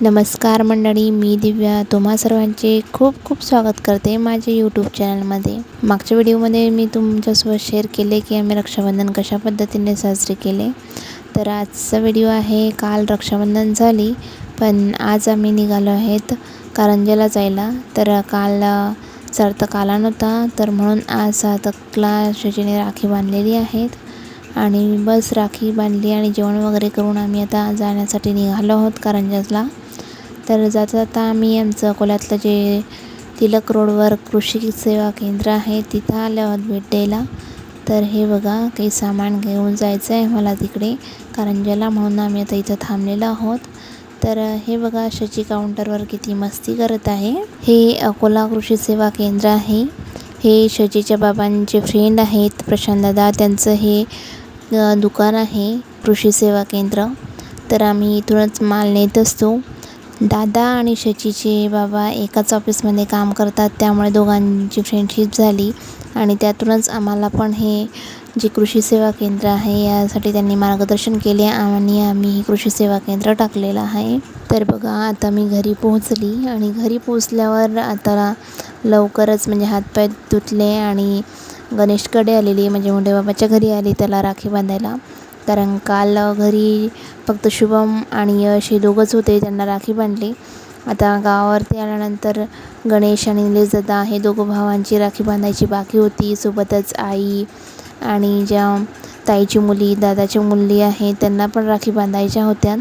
नमस्कार मंडळी मी दिव्या. तुम्हा सर्वांचे खूप खूप स्वागत करते माझ्या यूट्यूब चॅनलमध्ये मागच्या व्हिडिओमध्ये मी तुमच्यासोबत शेअर केले की आम्ही रक्षाबंधन कशा पद्धतीने साजरे केले. तर आजचा व्हिडिओ आहे काल रक्षाबंधन झाली पण आज आम्ही निघालो आहेत कारंजाला जायला. तर काल सार्थक आला नव्हता तर म्हणून आज सार्थकला शशीने राखी बांधलेली आहेत. आणि बस राखी बांधली आणि जेवण वगैरे करून आम्ही आता जाण्यासाठी निघालो आहोत कारंजाला तर जाता जाता आम्ही आमचं अकोल्यातलं जे तिलक रोडवर कृषी सेवा केंद्र आहे तिथं आल्या आहोत भेट द्यायला. तर हे बघा काही सामान घेऊन जायचं आहे मला तिकडे कारंजाला म्हणून आम्ही आता इथं थांबलेलो आहोत. तर हे बघा शची काउंटरवर किती मस्ती करत आहे. हे अकोला कृषी सेवा केंद्र आहे. हे शचीच्या बाबांचे फ्रेंड आहेत प्रशांतदा त्यांचं हे दुकान आहे कृषी सेवा केंद्र. तर आम्ही इथूनच माल नेत असतो. दादा आणि शचीचे बाबा एकाच ऑफिसमध्ये काम करतात त्यामुळे दोघांची फ्रेंडशिप झाली. आणि त्यातूनच आम्हाला पण हे जे कृषी सेवा केंद्र आहे यासाठी त्यांनी मार्गदर्शन केले आणि आम्ही हे कृषी सेवा केंद्र टाकलेलं आहे. तर बघा आता मी घरी पोहोचली आणि घरी पोहोचल्यावर आता लवकरच म्हणजे हातपाय धुतले आणि गणेशकडे आलेली म्हणजे मोठे बाबाच्या घरी आली त्याला राखी बांधायला. कारण काल घरी फक्त शुभम आणि यश हे दोघंच होते त्यांना राखी बांधली. आता गावावरती आल्यानंतर गणेश आणि निलेश हे दोघं भावांची राखी बांधायची बाकी होती. सोबतच आई आणि ज्या ताईची मुली दादाची मुली आहे त्यांना पण राखी बांधायच्या होत्या.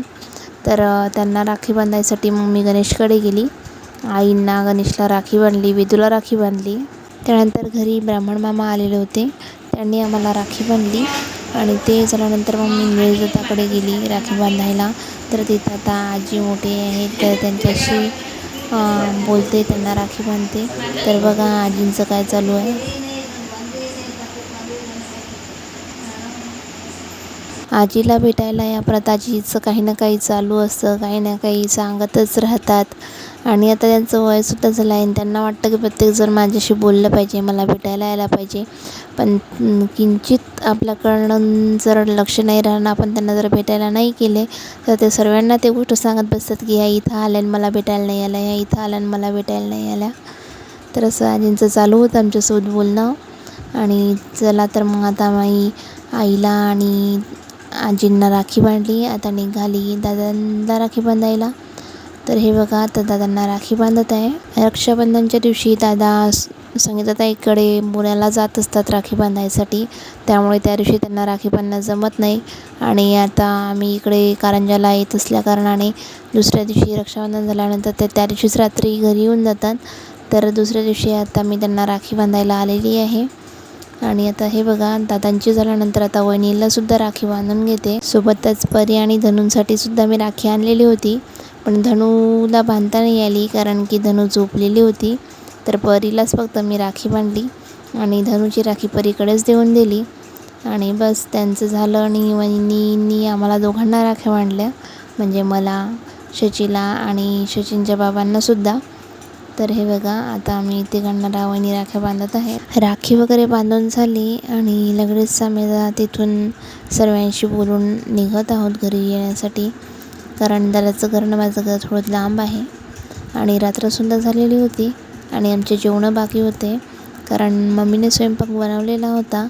तर त्यांना राखी बांधायसाठी मग मी गणेशकडे गेली. आईंना गणेशला राखी बांधली वेदूला राखी बांधली. त्यानंतर घरी ब्राह्मण मामा आलेले होते. त्यांनी आम्हाला राखी बांधली. आणि ते झाल्यानंतर मग मी निवेदिताकडे गेली राखी बांधायला. तर तिथं आता आजी मोठे आहेत तर त्यांच्याशी बोलते त्यांना राखी बांधते. तर बघा आजींचं काय चालू आहे. आजीला भेटायला या प्रताजीचं काही ना काही चालू असतं काही ना काही सांगतच राहतात. आणि आता त्यांचं वयसुद्धा झालं आहे आणि त्यांना वाटतं की प्रत्येकजण माझ्याशी बोललं पाहिजे मला भेटायला यायला पाहिजे. पण किंचित आपल्याकडनं जर लक्ष नाही राहणं आपण त्यांना जर भेटायला नाही केले तर ते सर्वांना ते गोष्ट सांगत बसतात की ह्या इथं आल्या मला भेटायला नाही आल्या ह्या इथं आल्या मला भेटायला नाही आल्या. तर असं आजींचं चालू होतं आमच्यासोबत बोलणं. आणि चला तर मग आता माई आईला आणि आजींना राखी बांधली आता निघाली दादांना राखी बांधायला. तर हे बघा आता दादांना राखी बांधत आहे. रक्षाबंधनच्या दिवशी दादा स- संगीताताईकडे पुण्याला जात असतात राखी बांधायसाठी. त्यामुळे त्या दिवशी त्यांना राखी बांधणं जमत नाही. आणि आता आम्ही इकडे कारंजाला येत असल्याकारणाने दुसऱ्या दिवशी रक्षाबंधन झाल्यानंतर ते त्या दिवशीच रात्री घरी येऊन जातात. तर दुसऱ्या दिवशी आता मी त्यांना राखी बांधायला आलेली आहे. आणि आता हे बघा दादांची झाल्यानंतर आता वहिनीलासुद्धा राखी बांधून घेते. सोबतच परी आणि धनूंसाठी सुद्धा मी राखी आणलेली होती. पण धनूला बांधता नाही आली कारण की धनू झोपलेली होती. तर परीलाच फक्त मी राखी बांधली आणि धनूची राखी परीकडेच देऊन दिली. आणि बस त्यांचं झालं आणि वहिनींनी आम्हाला दोघांना राख्या बांधल्या. म्हणजे मला शचीला आणि शचीनच्या बाबांनासुद्धा तर हे बघा आता आम्ही तिघांना रावणी राख्या बांधत आहे राखी वगैरे बांधून झाली आणि लगेच आम्ही तिथून सर्वांशी बोलून निघत आहोत घरी येण्यासाठी. कारण दादाचं घर माझं घर थोडं लांब आहे आणि रात्रसुद्धा झालेली होती आणि आमचे जेवणं बाकी होते. कारण मम्मीने स्वयंपाक बनवलेला होता.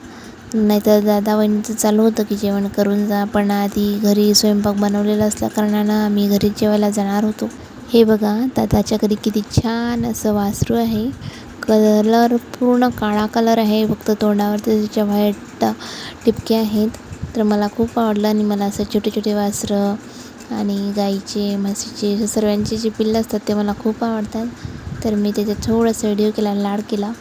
नाहीतर दादा वहिनीचं चालू होतं की जेवण करून जा. पण आधी घरी स्वयंपाक बनवलेला असल्या कारणानं आम्ही घरी जेवायला जाणार होतो. हे बघा दादाच्या घरी किती छान असं वासरू आहे. कलर पूर्ण काळा कलर आहे फक्त तोंडावर त्याच्या व्हाईट टिपके आहेत. तर मला खूप आवडलं आणि मला असं छोटे छोटे वासरं आणि गाईचे म्हशीचे सर्वांचे जे पिल्लं असतात ते मला खूप आवडतात. तर मी त्याच्यात थोडंसं व्हिडिओ केला लाड केला.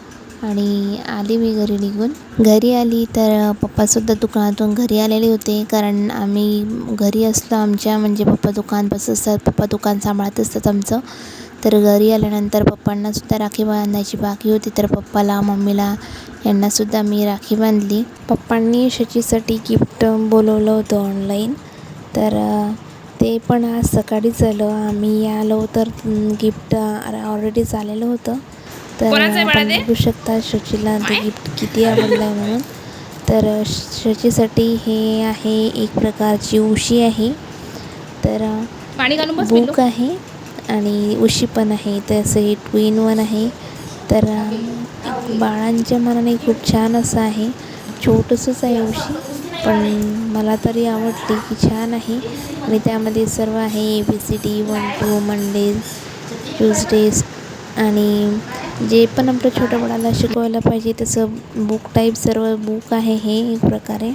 आणि आली मी घरी निघून घरी आली तर पप्पासुद्धा दुकानातून घरी आलेले होते. कारण आम्ही घरी असलो आमच्या म्हणजे पप्पा दुकान बसत असतात पप्पा दुकान सांभाळत असतात आमचं. तर घरी आल्यानंतर पप्पांनासुद्धा राखी बांधायची बाकी होती. तर पप्पाला मम्मीला यांनासुद्धा मी राखी बांधली. पप्पांनी शचीसाठी गिफ्ट बोलवलं होतं ऑनलाईन तर ते पण आज सकाळीच आलं. आम्ही आलो तर गिफ्ट ऑलरेडीच आलेलं होतं. तर? बघू शकता शचीला ते गिफ्ट किती आवडलं आहे म्हणून. तर शचीसाठी हे आहे एक प्रकारची उशी आहे. तर बुक आहे आणि उशी पण आहे. तर असं हे टू इन वन आहे. तर बाळांच्या मनाने खूप छान असं आहे. छोटंसंच आहे उशी पण मला तरी आवडते की छान आहे. आणि त्यामध्ये सर्व आहे A B C D one two Monday Tuesdays आणि जे पण आपलं छोट्या बाळाला शिकवायला पाहिजे तसं बुक टाईप सर्व बुक आहे हे एक प्रकारे.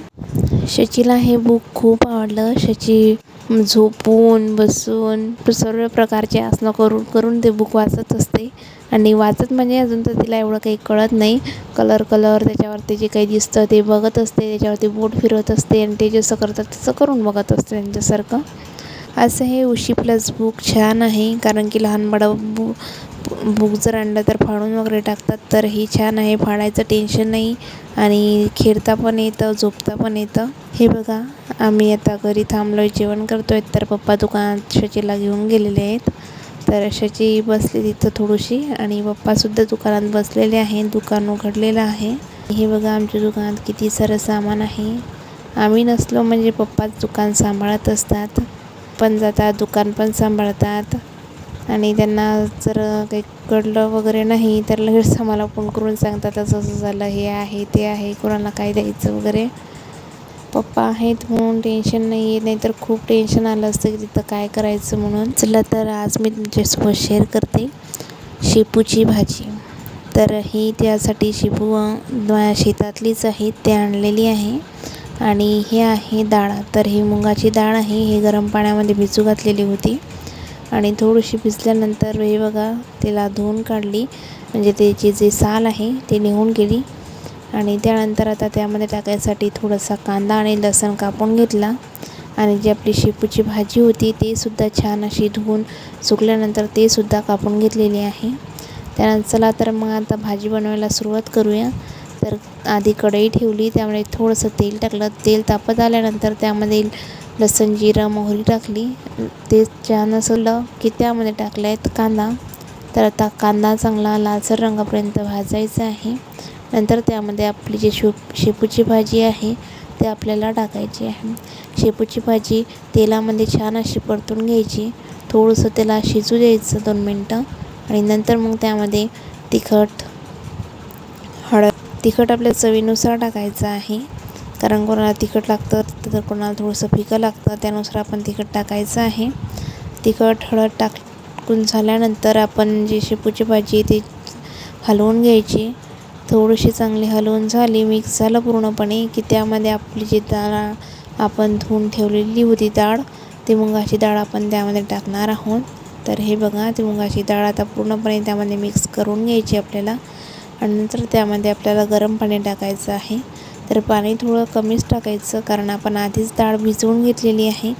शचीला हे बुक खूप आवडलं. शची झोपून बसून सर्व प्रकारचे आसनं करून करून ते बुक वाचत असते. आणि वाचत म्हणजे अजून तर तिला एवढं काही कळत नाही. कलर कलर त्याच्यावरती जे काही दिसतं ते बघत असते त्याच्यावरती बोट फिरवत असते आणि ते जसं करतात तसं करून बघत असते त्यांच्यासारखं. असं हे उशी प्लस बुक छान आहे कारण की लहान बाळा बु बुक जर आणलं तर फाडून वगैरे टाकतात तर ही छान आहे. फाडायचं टेन्शन नाही. आणि खेळता पण येतं झोपता पण येतं. हे बघा आम्ही आता घरी थांबलो आहे जेवण करतो आहे तर पप्पा दुकानात शचीला घेऊन गेलेले आहेत. तर शची बसली तिथं थोडीशी आणि पप्पासुद्धा दुकानात बसलेले आहे दुकान उघडलेलं आहे. हे बघा आमच्या दुकानात किती सारं सामान आहे. आम्ही नसलो म्हणजे पप्पाच दुकान सांभाळत असतात. पण जातात दुकान पण सांभाळतात. आणि त्यांना जर काही कळलं वगैरे नाही तर लगेच आम्हाला फोन करून सांगतात असं असं झालं हे आहे ते आहे कोणाला काय द्यायचं वगैरे. पप्पा आहेत म्हणून टेन्शन नाही आहे नाहीतर खूप टेन्शन आलं असतं की तिथं काय करायचं म्हणून. चला तर आज मी तुमच्यासोबत शेअर करते शेपूची भाजी. तर ही त्यासाठी शेपू शेतातलीच आहे ते आणलेली आहे. आणि हे आहे डाळ तर ही मुगाची डाळ आहे हे गरम पाण्यामध्ये भिजू घातलेली होती. आणि थोडीशी भिजल्यानंतर हे बघा तिला धुवून काढली. म्हणजे त्याची जी साल आहे ती निघून गेली. आणि त्यानंतर आता त्यामध्ये टाकायसाठी थोडासा कांदा आणि लसण कापून घेतला. आणि जी आपली शेपूची भाजी होती ते सुद्धा छान अशी धुवून सुकल्यानंतर ते सुद्धा कापून घेतलेली आहे. त्यानंतर चला तर मग आता भाजी बनवायला सुरुवात करूया. तर आधी कढई ठेवली त्यामध्ये थोडंसं तेल टाकलं. तेल तापत आल्यानंतर त्यामध्ये लसूण जिरं मोहरी टाकली. ते छान असलं की त्यामध्ये टाकला आहेत कांदा. तर आता कांदा चांगला लालसर रंगापर्यंत भाजायचा आहे. नंतर त्यामध्ये आपली जी शेप शेपूची भाजी आहे ते आपल्याला टाकायची आहे. शेपूची भाजी तेलामध्ये छान अशी परतून घ्यायची. थोडंसं त्याला शिजू द्यायचं दोन मिनटं. आणि नंतर मग त्यामध्ये तिखट हळद तिखट आपल्या चवीनुसार टाकायचं आहे. कारण कोणाला तिखट लागतं तर कोणाला थोडंसं फिकं लागतं त्यानुसार आपण तिखट टाकायचं आहे. तिखट हळद टाकून झाल्यानंतर आपण जी शेपूची भाजी ती हलवून घ्यायची. थोडीशी चांगली हलवून झाली मिक्स झालं पूर्णपणे की त्यामध्ये आपली जी डाळ आपण धुवून ठेवलेली होती डाळ ती मुगाची डाळ आपण त्यामध्ये टाकणार आहोत. तर हे बघा ती मुगाची डाळ आता पूर्णपणे त्यामध्ये मिक्स करून घ्यायची आपल्याला. आणि नंतर त्यामध्ये आपल्याला गरम पाणी टाकायचं आहे. तर पाणी थोडं कमीच टाकायचं कारण आपण आधीच डाळ भिजवून घेतलेली आहे.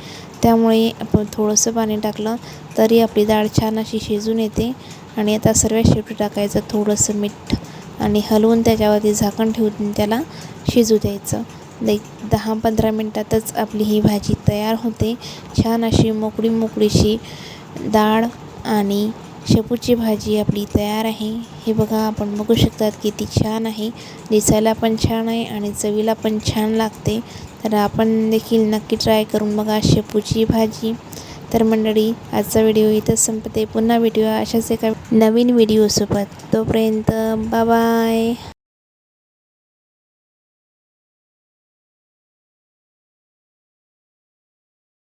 त्यामुळे आपण थोडंसं पाणी टाकलं तरी आपली डाळ छान अशी शिजून येते. आणि आता सर्व शेवटी टाकायचं थोडंसं मीठ आणि हलवून त्याच्यावरती झाकण ठेवून त्याला शिजू द्यायचं. एक दहा पंधरा मिनटातच आपली ही भाजी तयार होते. छान अशी मोकळी मोकळीशी डाळ आणि शेपूची भाजी आपली तयार आहे. हे बघा आपण बघू शकतात किती छान आहे. दिसायला पण छान आहे आणि चवीला पण छान लागते. तर आपण देखील नक्की ट्राय करून बघा शेपूची भाजी. तर मंडळी आजचा व्हिडिओ इथं संपते. पुन्हा भेटूया अशाच एका नवीन व्हिडिओसोबत. तोपर्यंत बाय